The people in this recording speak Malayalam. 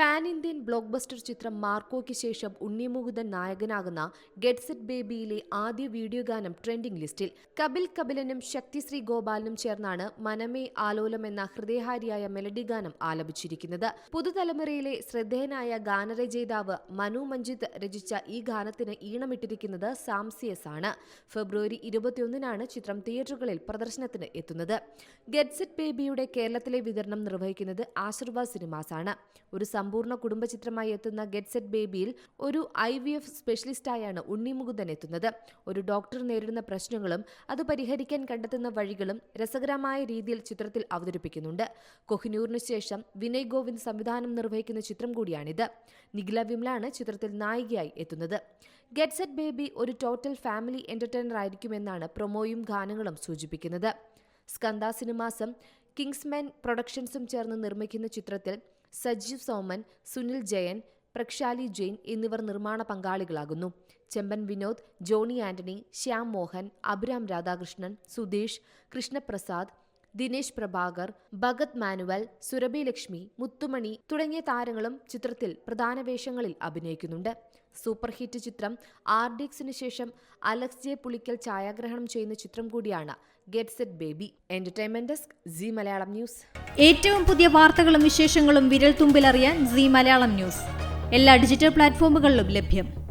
പാൻ ഇന്ത്യൻ ബ്ലോക്ക് ബസ്റ്റർ ചിത്രം മാർക്കോയ്ക്ക് ശേഷം ഉണ്ണിമുകുന്ദൻ നായകനാകുന്ന ഗെറ്റ്സെറ്റ് ബേബിയിലെ ആദ്യ വീഡിയോ ഗാനം ട്രെൻഡിംഗ് ലിസ്റ്റിൽ. കപിൽ കപിലനും ശക്തിശ്രീ ഗോപാലനും ചേർന്നാണ് മനമേ ആലോലം എന്ന ഹൃദയഹാരിയായ മെലഡി ഗാനം ആലപിച്ചിരിക്കുന്നത്. പുതുതലമുറയിലെ ശ്രദ്ധേയനായ ഗാനരചയിതാവ് മനു മഞ്ജിത്ത് രചിച്ച ഈ ഗാനത്തിന് ഈണമിട്ടിരിക്കുന്നത് സാംസിയസ് ആണ്. ഫെബ്രുവരി ഇരുപത്തിയൊന്നിനാണ് ചിത്രം തിയേറ്ററുകളിൽ പ്രദർശനത്തിന് എത്തുന്നത്. ഗെറ്റ്സെറ്റ് ബേബിയുടെ കേരളത്തിലെ വിതരണം നിർവഹിക്കുന്നത് ആശീർവാദ് ആണ്. ഒരു സമ്പൂർണ കുടുംബചിത്രമായി എത്തുന്ന ഗെറ്റ് സെറ്റ് ബേബിയിൽ ഒരു ഐ വി എഫ് സ്പെഷ്യലിസ്റ്റായാണ് ഉണ്ണിമുകുന്ദൻ എത്തുന്നത്. ഒരു ഡോക്ടർ നേരിടുന്ന പ്രശ്നങ്ങളും അത് പരിഹരിക്കാൻ കണ്ടെത്തുന്ന വഴികളും രസകരമായ രീതിയിൽ ചിത്രത്തിൽ അവതരിപ്പിക്കുന്നുണ്ട്. കൊഹിനൂറിന് ശേഷം വിനയ് ഗോവിന്ദ് സംവിധാനം നിർവഹിക്കുന്ന ചിത്രം കൂടിയാണിത്. നിഖില വിമലാണ് ചിത്രത്തിൽ നായികയായി എത്തുന്നത്. ഗെറ്റ് സെറ്റ് ബേബി ഒരു ടോട്ടൽ ഫാമിലി എന്റർടൈനർ ആയിരിക്കുമെന്നാണ് പ്രൊമോയും ഗാനങ്ങളും സൂചിപ്പിക്കുന്നത്. സ്കന്ദ സിനിമാസും കിങ്സ്മാൻ പ്രൊഡക്ഷൻസും ചേർന്ന് നിർമ്മിക്കുന്ന ചിത്രത്തിൽ സജീവ് സോമൻ സുനിൽ ജയൻ പ്രക്ഷാലി ജെയിൻ എന്നിവർ നിർമ്മാണ പങ്കാളികളാകുന്നു. ചെമ്പൻ വിനോദ് ജോണി ആന്റണി ശ്യാം മോഹൻ അഭിരാം രാധാകൃഷ്ണൻ സുധീഷ് കൃഷ്ണപ്രസാദ് ദിനേശ് പ്രഭാകർ ഭഗത് മാനുവൽ സുരഭി ലക്ഷ്മി മുത്തുമണി തുടങ്ങിയ താരങ്ങളും ചിത്രത്തിൽ പ്രധാന വേഷങ്ങളിൽ അഭിനയിക്കുന്നുണ്ട്. സൂപ്പർ ഹിറ്റ് ചിത്രം ആർ ഡിക്സിന് ശേഷം അലക്സ് ജെ പുളിക്കൽ ഛായാഗ്രഹണം ചെയ്യുന്ന ചിത്രം കൂടിയാണ് get set baby. Entertainment desk Zee Malayalam news. ഏറ്റവും പുതിയ വാർത്തകളും വിശേഷങ്ങളും വിരൽ തുമ്പിലറിയാൻ സി മലയാളം ന്യൂസ്. എല്ലാ ഡിജിറ്റൽ പ്ലാറ്റ്ഫോമുകളിലും ലഭ്യം.